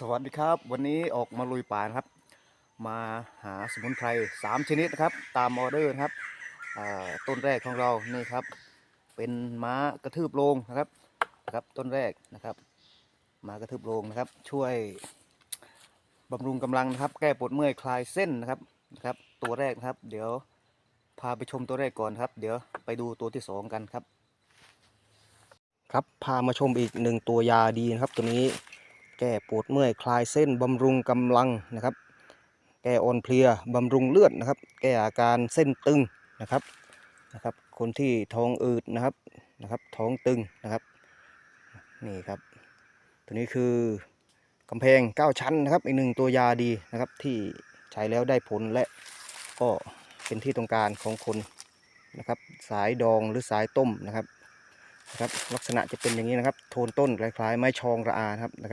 สวัสดีครับ วันนี้ออกมาลุยป่านะครับ มาหาสมุนไพร3ชนิดนะครับ ตามออเดอร์นะครับต้นแรกของเรานี่ครับ เป็นม้ากระทืบโลงนะครับนะครับต้นแรกนะครับม้ากระทืบโลงนะครับ ช่วยบำรุงกำลังนะครับ แก้ปวดเมื่อยคลายเส้นนะครับนะครับ ตัวแรกนะครับ เดี๋ยวพาไปชมตัวแรกก่อนครับ เดี๋ยวไปดูตัวที่สองกันครับ ครับพามาชมอีกหนึ่งตัวยาดีนะครับ ตัวนี้ แก้ปวดเมื่อยคลายเส้นบำรุงกำลังนะครับ แก้อ่อนเพลียบำรุงเลือดนะครับ แก้อาการเส้นตึงนะครับนะครับ คนที่ท้องอืดนะครับนะครับ ท้องตึงนะครับนี่ครับ ตัวนี้คือกำแพง 9 ชั้นนะครับอีกหนึ่งตัวยาดีนะครับ ที่ใช้แล้วได้ผลและก็เป็นที่ต้องการของคนนะครับ สายดองหรือสายต้มนะครับนะครับ ลักษณะจะเป็นอย่างนี้นะครับ โทนต้นคล้ายๆไม้ชองระอานะครับ